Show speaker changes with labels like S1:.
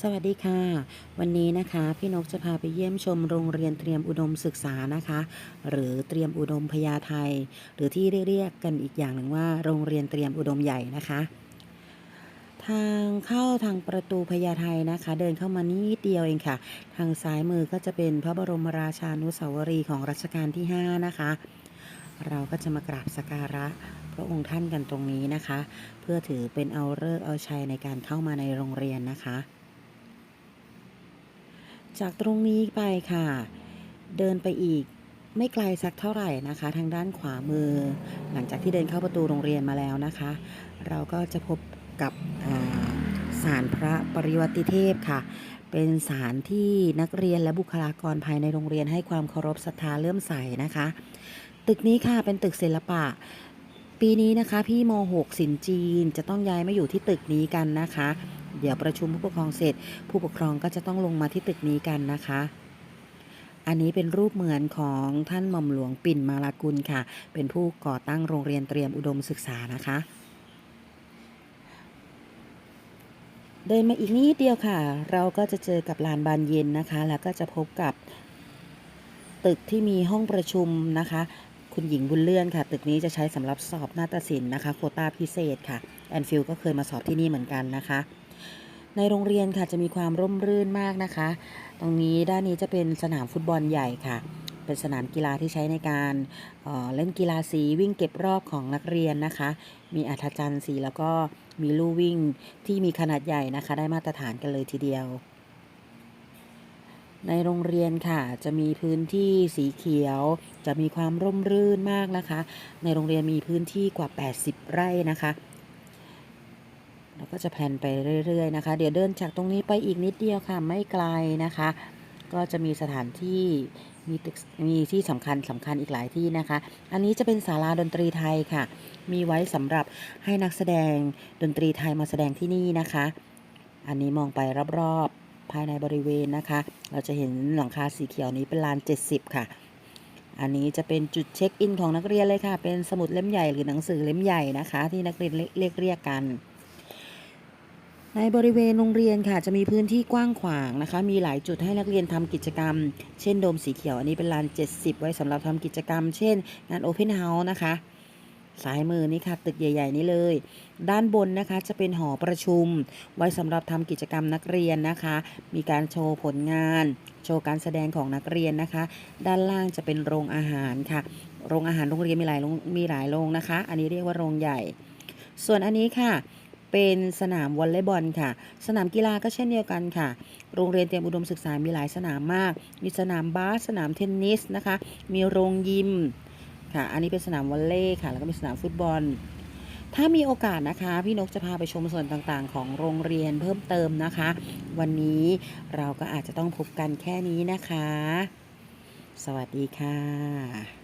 S1: สวัสดีค่ะ วันนี้นะคะพี่นกจะพาไปเยี่ยมชมโรงเรียนเตรียมอุดมศึกษานะคะ หรือเตรียมอุดมพญาไทหรือที่เรียกกันอีกอย่างหนึ่งว่าโรงเรียนเตรียมอุดมใหญ่นะคะ ทางเข้าทางประตูพญาไทนะคะ เดินเข้ามานิดเดียวเองค่ะ ทางซ้ายมือก็จะเป็นพระบรมราชานุสาวรีย์ของรัชกาลที่ 5 นะคะ เราก็จะมากราบสักการะพระองค์ท่านกันตรงนี้นะคะ เพื่อถือเป็นเอาเลิกเอาชัยในการเข้ามาในโรงเรียนนะคะ จากตรงนี้ไปค่ะ เดินไปอีกไม่ไกลสักเท่าไหร่นะคะ ทางด้านขวามือ หลังจากที่เดินเข้าประตูโรงเรียนมาแล้วนะคะ เราก็จะพบกับศาลพระปริวัติเทพค่ะ เป็นศาลที่นักเรียนและบุคลากรภายในโรงเรียนให้ความเคารพศรัทธาเลื่อมใสนะคะ ตึกนี้ค่ะเป็นตึกศิลปะ ปีนี้นะคะ พี่ม .6 สินจีนจะต้องย้ายมาอยู่ที่ตึกนี้กันนะคะ เดี๋ยวประชุมผู้ปกครองเสร็จ ผู้ปกครองก็จะต้องลงมาที่ตึกนี้กันนะคะ อันนี้เป็นรูปเหมือนของท่านหม่อมหลวงปิ่นมาลากุลค่ะ เป็นผู้ก่อตั้งโรงเรียนเตรียมอุดมศึกษานะคะ เดินมาอีกนิดเดียวค่ะ เราก็จะเจอกับลานบานเย็นนะคะ แล้วก็จะพบกับตึกที่มีห้องประชุมนะคะคุณหญิงบุญเลื่อนค่ะ ตึกนี้จะใช้สำหรับสอบนาฏศิลป์นะคะ โควตาพิเศษค่ะ แอนฟิลก็เคยมาสอบที่นี่เหมือนกันนะคะ ในโรงเรียนค่ะจะมีความร่มรื่นมากนะคะ ตรงนี้ด้านนี้จะเป็นสนามฟุตบอลใหญ่ค่ะ เป็นสนามกีฬาที่ใช้ในการเเล่นกีฬาสีวิ่งเก็บรอบของนักเรียนนะคะ มีอัธจันทร์สีแล้วก็มีลู่วิ่งที่มีขนาดใหญ่นะคะ ได้มาตรฐานกันเลยทีเดียว ในโรงเรียนค่ะ จะมีพื้นที่สีเขียว จะมีความร่มรื่นมากนะคะ ในโรงเรียนมีพื้นที่กว่า 80 ไร่นะคะ แล้วก็จะแพลนไปเรื่อยๆนะคะ เดี๋ยวเดินจากตรงนี้ไปอีกนิดเดียวค่ะ ไม่ไกลนะคะ ก็จะมีสถานที่มีตึกมีที่สำคัญสำคัญอีกหลายที่นะคะ อันนี้จะเป็นศาลาดนตรีไทยค่ะ มีไว้สำหรับให้นักแสดงดนตรีไทยมาแสดงที่นี่นะคะ อันนี้มองไปรอบๆภายในบริเวณนะคะ เราจะเห็นหลังคาสีเขียวนี้เป็นลาน 70 ค่ะ อันนี้จะเป็นจุดเช็คอินของนักเรียนเลยค่ะ เป็นสมุดเล่มใหญ่หรือหนังสือเล่มใหญ่นะคะ ที่นักเรียนเรียกเรียกกัน ในบริเวณโรงเรียนค่ะจะมีพื้นที่กว้างขวางนะคะ มีหลายจุดให้นักเรียนทำกิจกรรม เช่นโดมสีเขียวอันนี้เป็นลาน 70 ไว้สำหรับทำกิจกรรม เช่น งาน Open House นะคะซ้ายมือนี่ค่ะตึกใหญ่ ๆ นี้เลย ด้านบนนะคะจะเป็นหอประชุม ไว้สำหรับทำกิจกรรมนักเรียนนะคะ มีการโชว์ผลงาน โชว์การแสดงของนักเรียนนะคะ ด้านล่างจะเป็นโรงอาหารค่ะ โรงอาหารโรงเรียนมีหลายโรงมีหลายโรงนะคะ อันนี้เรียกว่าโรงใหญ่ ส่วนอันนี้ค่ะ เป็นสนามวอลเลย์บอลค่ะ สนามกีฬาก็เช่นเดียวกันค่ะ โรงเรียนเตรียมอุดมศึกษามีหลายสนามมาก มีสนามบาสสนามเทนนิสนะคะ มีโรงยิมค่ะ อันนี้เป็นสนามวอลเลย์ค่ะ แล้วก็มีสนามฟุตบอล ถ้ามีโอกาสนะคะ พี่นกจะพาไปชมส่วนต่างๆ ของโรงเรียนเพิ่มเติมนะคะ วันนี้เราก็อาจจะต้องพบกันแค่นี้นะคะ สวัสดีค่ะ